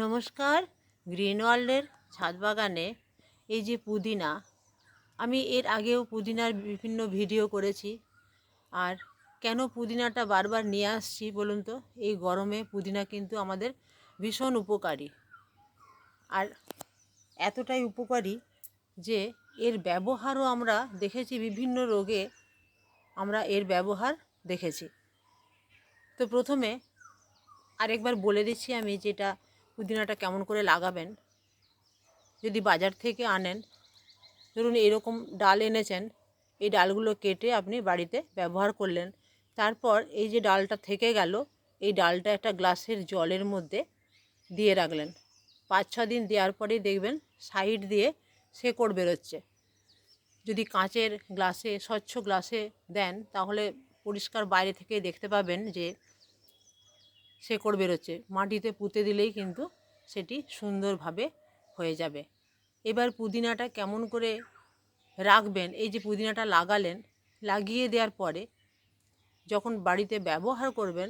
নমস্কার, গ্রিন ওয়ার্ল্ডের ছাদ বাগানে এই যে পুদিনা, আমি এর আগেও পুদিনার বিভিন্ন ভিডিও করেছি। আর কেন পুদিনাটা বারবার নিয়ে আসছি বলুন তো? এই গরমে পুদিনা কিন্তু আমাদের ভীষণ উপকারী। আর এতটাই উপকারী যে এর ব্যবহারও আমরা দেখেছি, বিভিন্ন রোগে আমরা এর ব্যবহার দেখেছি। তো প্রথমে আরেকবার বলে দিচ্ছি আমি যেটা পুদিনাটা কেমন করে লাগাবেন? যদি বাজার থেকে আনেন, ধরুন এরকম ডাল এনেছেন, এই ডালগুলো কেটে আপনি বাড়িতে ব্যবহার করলেন। তারপর এই যে ডালটা থেকে গেল, এই ডালটা একটা গ্লাসের জলের মধ্যে দিয়ে রাখলেন। পাঁচ, ছ দিন দেওয়ার পরেই দেখবেন সাইড দিয়ে শেকড় বেরোচ্ছে। যদি কাঁচের গ্লাসে, স্বচ্ছ গ্লাসে দেন, তাহলে পরিষ্কার বাইরে থেকে দেখতে পাবেন যে শেকড় বেরোচ্ছে। মাটিতে পুঁতে দিলেই কিন্তু সেটি সুন্দরভাবে হয়ে যাবে। এবার পুদিনাটা কেমন করে রাখবেন? এই যে পুদিনাটা লাগালেন, লাগিয়ে দেওয়ার পরে যখন বাড়িতে ব্যবহার করবেন,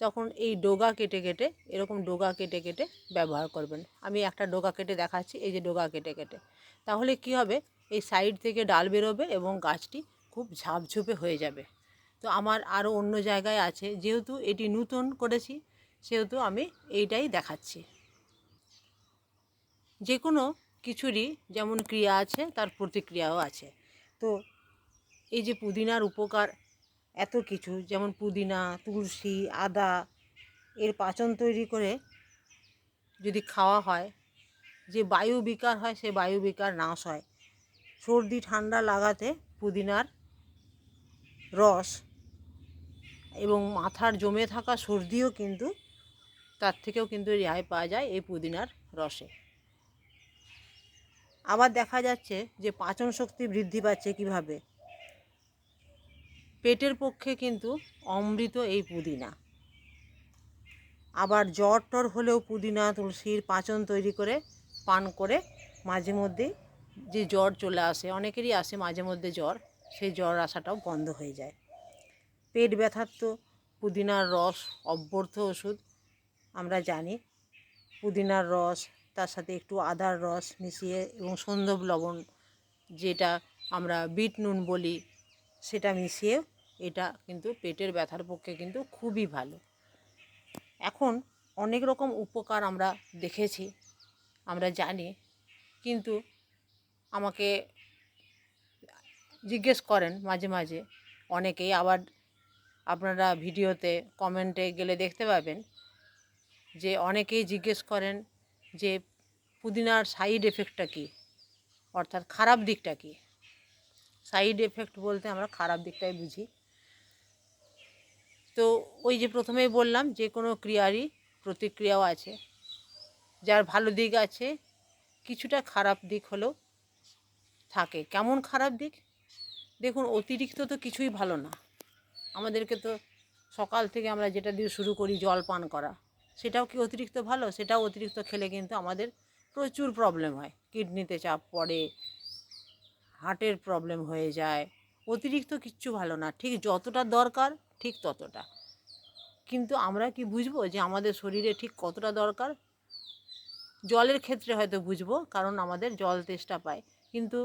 তখন এই ডোগা কেটে কেটে, এরকম ডোগা কেটে কেটে ব্যবহার করবেন। আমি একটা ডোগা কেটে দেখাচ্ছি, এই যে ডোগা কেটে কেটে। তাহলে কি হবে? এই সাইড থেকে ডাল বেরোবে এবং গাছটি খুব ঝাপঝুপে হয়ে যাবে। তো আমার আরও অন্য জায়গায় আছে। যেহেতু এটি নূতন করেছি সেহেতু আমি এইটাই দেখাচ্ছি। যে কোনো কিছুরই যেমন ক্রিয়া আছে, তার প্রতিক্রিয়াও আছে। তো এই যে পুদিনার উপকার, এত কিছু, যেমন পুদিনা, তুলসী, আদা, এর পাচন তৈরি করে যদি খাওয়া হয়, যে বায়ু বিকার হয়, সে বায়ু বিকার নাশ হয়। সর্দি, ঠান্ডা লাগাতে পুদিনার রস এবং মাথার জমে থাকা সর্দিও কিন্তু তার থেকেও কিন্তু রেহাই পাওয়া যায় এই পুদিনার রসে। আবার দেখা যাচ্ছে যে পাচন শক্তি বৃদ্ধি পাচ্ছে কীভাবে? পেটের পক্ষে কিন্তু অমৃত এই পুদিনা। আবার জ্বর টর হলেও পুদিনা, তুলসীর পাচন তৈরি করে, পান করে মাঝে মধ্যেই যে জ্বর চলে আসে, অনেকেরই আসে মাঝে মধ্যে জ্বর, সেই জ্বর আসাটাও বন্ধ হয়ে যায়। পেট ব্যথার তো পুদিনার রস অব্যর্থ ওষুধ। আমরা জানি। পুদিনার রস, তার সাথে একটু আদার রস মিশিয়ে এবং সন্দব লবণ যেটা আমরা বিট নুন বলি, সেটা মিশিয়ে এটা কিন্তু পেটের ব্যথার পক্ষে কিন্তু খুবই ভালো। এখন অনেক রকম উপকার আমরা দেখেছি, আমরা জানি, কিন্তু আমাকে জিজ্ঞেস করেন মাঝে মাঝে, অনেকেই আবার আপনারা ভিডিওতে কমেন্টে গেলে দেখতে পাবেন যে অনেকেই জিজ্ঞেস করেন যে পুদিনার সাইড এফেক্টটা কী? অর্থাৎ খারাপ দিকটা কী? সাইড এফেক্ট বলতে আমরা খারাপ দিকটাই বুঝি। তো ওই যে প্রথমেই বললাম যে কোনো ক্রিয়ারই প্রতিক্রিয়াও আছে। যার ভালো দিক আছে, কিছুটা খারাপ দিক হলেও থাকে। কেমন খারাপ দিক? দেখুন, অতিরিক্ত তো কিছুই ভালো না। আমাদেরকে তো সকাল থেকে আমরা যেটা দিয়ে শুরু করি জল পান করা। সেটাও কি অতিরিক্ত ভালো? সেটাও অতিরিক্ত খেলে কিন্তু আমাদের প্রচুর প্রবলেম হয়। কিডনিতে চাপ পড়ে, হার্টের প্রবলেম হয়ে যায়, অতিরিক্ত কিচ্ছু ভালো না। ঠিক যতটা দরকার, ঠিক ততটা। কিন্তু আমরা কি বুঝব যে আমাদের শরীরে ঠিক কতটা দরকার? জলের ক্ষেত্রে হয়তো বুঝব, কারণ আমাদের জল তেষ্টা পায়। কিন্তু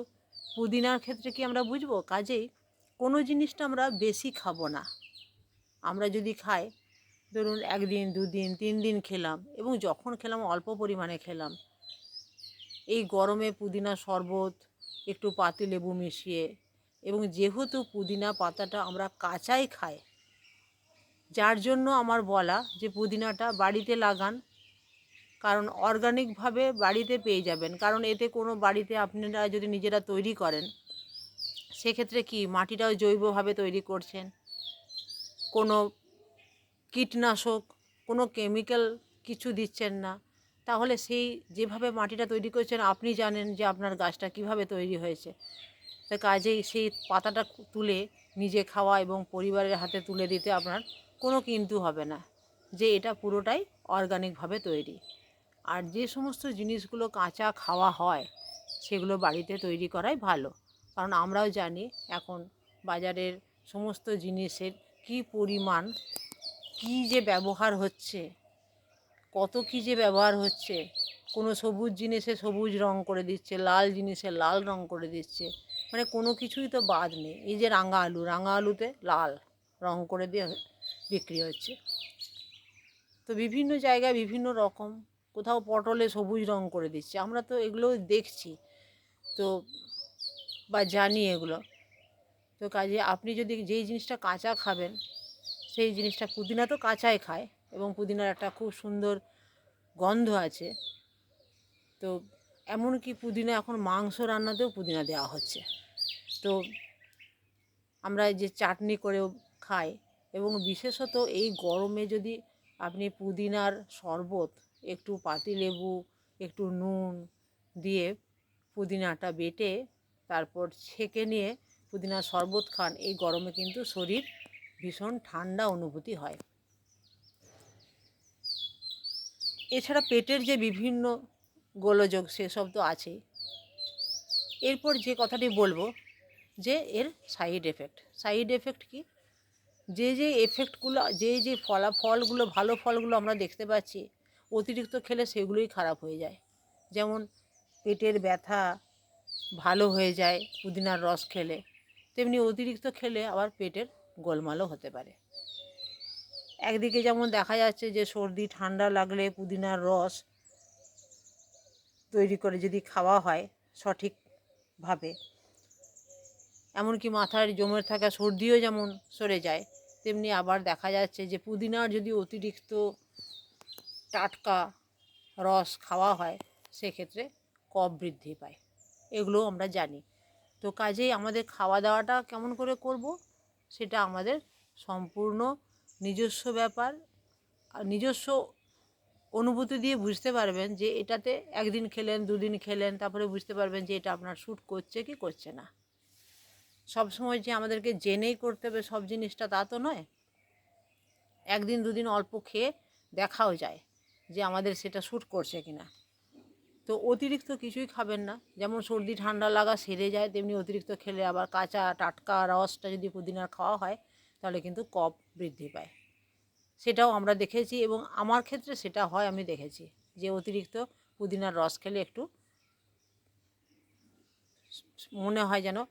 পুদিনার ক্ষেত্রে কি আমরা বুঝব? কাজেই কোনো জিনিসটা আমরা বেশি খাব না। আমরা যদি খাই ধরুন একদিন, দুদিন তিন দিন খেলাম এবং যখন খেলাম অল্প পরিমাণে খেলাম। এই গরমে পুদিনা শরবত, একটু পাতি লেবু মিশিয়ে এবং যেহেতু পুদিনা পাতাটা আমরা কাঁচাই খাই, যার জন্য আমার বলা যে পুদিনাটা বাড়িতে লাগান, কারণ অর্গানিকভাবে বাড়িতে পেয়ে যাবেন। কারণ এতে কোনো বাড়িতে আপনারা যদি নিজেরা তৈরি করেন, সেক্ষেত্রে কি মাটিটাও জৈবভাবে তৈরি করছেন? কোনো কীটনাশক, কোনো কেমিক্যাল কিছু দিচ্ছেন না। তাহলে সেই যেভাবে মাটিটা তৈরি করছেন, আপনি জানেন যে আপনার গাছটা কীভাবে তৈরি হয়েছে। তো কাজেই সেই পাতাটা তুলে নিজে খাওয়া এবং পরিবারের হাতে তুলে দিতে আপনার কোনো কিন্তু হবে না, যে এটা পুরোটাই অর্গানিকভাবে তৈরি। আর যে সমস্ত জিনিসগুলো কাঁচা খাওয়া হয়, সেগুলো বাড়িতে তৈরি করাই ভালো। কারণ আমরাও জানি এখন বাজারের সমস্ত জিনিসের কি পরিমাণ কি যে ব্যবহার হচ্ছে? কত কী যে ব্যবহার হচ্ছে? কোনো সবুজ জিনিসে সবুজ রং করে দিচ্ছে, লাল জিনিসে লাল রং করে দিচ্ছে। মানে কোনো কিছুই তো বাদ নেই। এই যে রাঙা আলু, রাঙা আলুতে লাল রং করে দিয়ে বিক্রি হচ্ছে। তো বিভিন্ন জায়গায় বিভিন্ন রকম, কোথাও পটলে সবুজ রং করে দিচ্ছে। আমরা তো এগুলো দেখছি। তো বা জানি এগুলো। তো কাজে আপনি যদি যেই জিনিসটা কাঁচা খাবেন সেই জিনিসটা পুদিনা তো কাঁচাই খায় এবং পুদিনার একটা খুব সুন্দর গন্ধ আছে। তো এমনকি পুদিনা এখন মাংস রান্নাতেও পুদিনা দেওয়া হচ্ছে। তো আমরা যে চাটনি করেও খাই এবং বিশেষত এই গরমে যদি আপনি পুদিনার শরবত, একটু পাতিলেবু একটু নুন দিয়ে পুদিনাটা বেটে তারপর ছেঁকে নিয়ে পুদিনার শরবত খান, এই গরমে কিন্তু শরীর ভীষণ ঠান্ডা অনুভূতি হয়। এছাড়া পেটের যে বিভিন্ন গোলযোগ সেসব তো আছেই। এরপর যে কথাটি বলব যে এর সাইড এফেক্ট সাইড এফেক্ট কি? যে যে এফেক্টগুলো যে যে ফলাফলগুলো ভালো ফলগুলো আমরা দেখতে পাচ্ছি, অতিরিক্ত খেলে সেগুলোই খারাপ হয়ে যায়। যেমন পেটের ব্যথা ভালো হয়ে যায়, পুদিনার রস খেলে, তেমনি অতিরিক্ত খেলে আবার পেটের গোলমালও হতে পারে। একদিকে যেমন দেখা যাচ্ছে যে সর্দি, ঠান্ডা লাগলে পুদিনার রস তৈরি করে যদি খাওয়া হয় সঠিকভাবে, এমনকি মাথার জমে থাকা সর্দিও যেমন সরে যায়, তেমনি আবার দেখা যাচ্ছে যে পুদিনার যদি অতিরিক্ত টাটকা রস খাওয়া হয়, সেক্ষেত্রে কফ বৃদ্ধি পায়। এগুলোও আমরা জানি। তো কাজেই আমাদের খাওয়া দাওয়াটা কেমন করে করব? সেটা আমাদের সম্পূর্ণ নিজস্ব ব্যাপার। নিজস্ব অনুভূতি দিয়ে বুঝতে পারবেন যে এটাতে একদিন খেলেন, দুদিন খেলেন, তারপরে বুঝতে পারবেন যে এটা আপনার শ্যুট করছে কি করছে না। সব সময় যে আমাদেরকে জেনেই করতে হবে সব জিনিসটা তা তো নয়। একদিন দুদিন অল্প খেয়ে দেখাও যায় যে আমাদের সেটা শ্যুট করছে কি না তো অতিরিক্ত কিছুই খাবেন না। যেমন সর্দি, ঠান্ডা লাগা সেরে যায়, তেমনি অতিরিক্ত খেলে আবার কাঁচা টাটকা রসটা যদি পুদিনার খাওয়া হয়, তাহলে কিন্তু কফ বৃদ্ধি পায়। সেটাও আমরা দেখেছি এবং আমার ক্ষেত্রে সেটা হয়, আমি দেখেছি যে অতিরিক্ত পুদিনার রস খেলে একটু মনে হয় যেন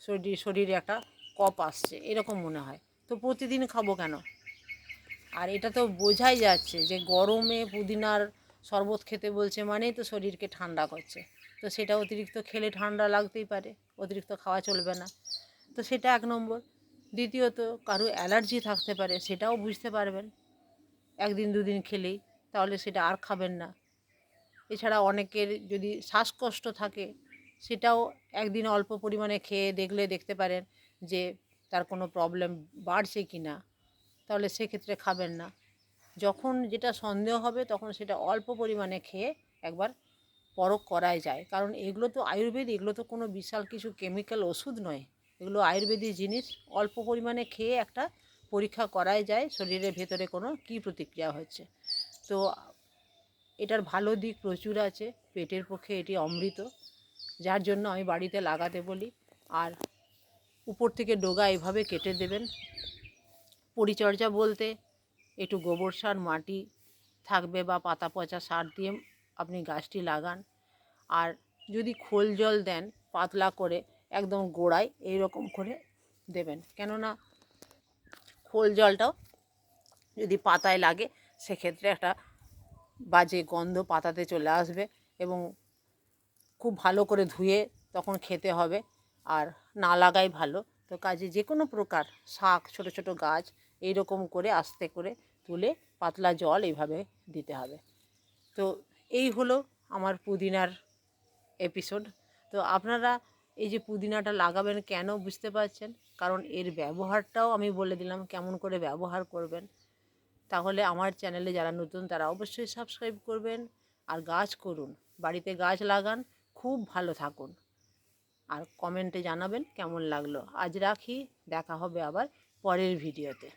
শরীর, শরীরে একটা কপ আসছে, এরকম মনে হয়। তো প্রতিদিন খাব কেন? আর এটা তো বোঝাই যাচ্ছে যে গরমে পুদিনার শরবত খেতে বলছে মানেই তো শরীরকে ঠান্ডা করছে। তো সেটা অতিরিক্ত খেলে ঠান্ডা লাগতেই পারে, অতিরিক্ত খাওয়া চলবে না। তো সেটা এক নম্বর। দ্বিতীয়ত, কারও অ্যালার্জি থাকতে পারে, সেটাও বুঝতে পারবেন। একদিন দুদিন খেলেই, তাহলে সেটা আর খাবেন না। এছাড়া অনেকের যদি শ্বাসকষ্ট থাকে, সেটাও একদিন অল্প পরিমাণে খেয়ে দেখলে দেখতে পারেন যে তার কোনো প্রবলেম বাড়ছে কি না তাহলে সেক্ষেত্রে খাবেন না। যখন যেটা সন্দেহ হবে তখন সেটা অল্প পরিমাণে খেয়ে একবার পরখ করাই যায়। কারণ এগুলো তো আয়ুর্বেদ, এগুলো তো কোনো বিশাল কিছু কেমিক্যাল ওষুধ নয়। এগুলো আয়ুর্বেদিক জিনিস। অল্প পরিমাণে খেয়ে একটা পরীক্ষা করাই যায় শরীরের ভেতরে কোনো কী প্রতিক্রিয়া হচ্ছে। তো এটার ভালো দিক প্রচুর আছে, পেটের পক্ষে এটি অমৃত, যার জন্য আমি বাড়িতে লাগাতে বলি। আর উপর থেকে ডোগা এভাবে কেটে দেবেন। পরিচর্যা বলতে একটু গোবর সার, মাটি থাকবে বা পাতা পচা সার দিয়ে আপনি গাছটি লাগান। আর যদি খোল জল দেন পাতলা করে একদম গোড়ায় এই রকম করে দেবেন। কেননা খোল জলটাও যদি পাতায় লাগে সেক্ষেত্রে একটা বাজে গন্ধ পাতাতে চলে আসবে এবং খুব ভালো করে ধুয়ে তখন খেতে হবে। আর না লাগাই ভালো। তো কাজে যে কোনো প্রকার শাক, ছোট ছোট গাছ এই রকম করে আস্তে করে তুলে পাতলা জল এইভাবে দিতে হবে। তো এই হলো আমার পুদিনার এপিসোড তো আপনারা এই যে পুদিনাটা লাগাবেন কেন বুঝতে পারছেন? কারণ এর ব্যবহারটাও আমি বলে দিলাম কেমন করে ব্যবহার করবেন। তাহলে আমার চ্যানেলে যারা নতুন তারা অবশ্যই সাবস্ক্রাইব করবেন আর গাছ করুন। বাড়িতে গাছ লাগান, খুব ভালো থাকুন। আর কমেন্টে জানাবেন কেমন লাগল। আজ রাখি, দেখা হবে আবার পরের ভিডিওতে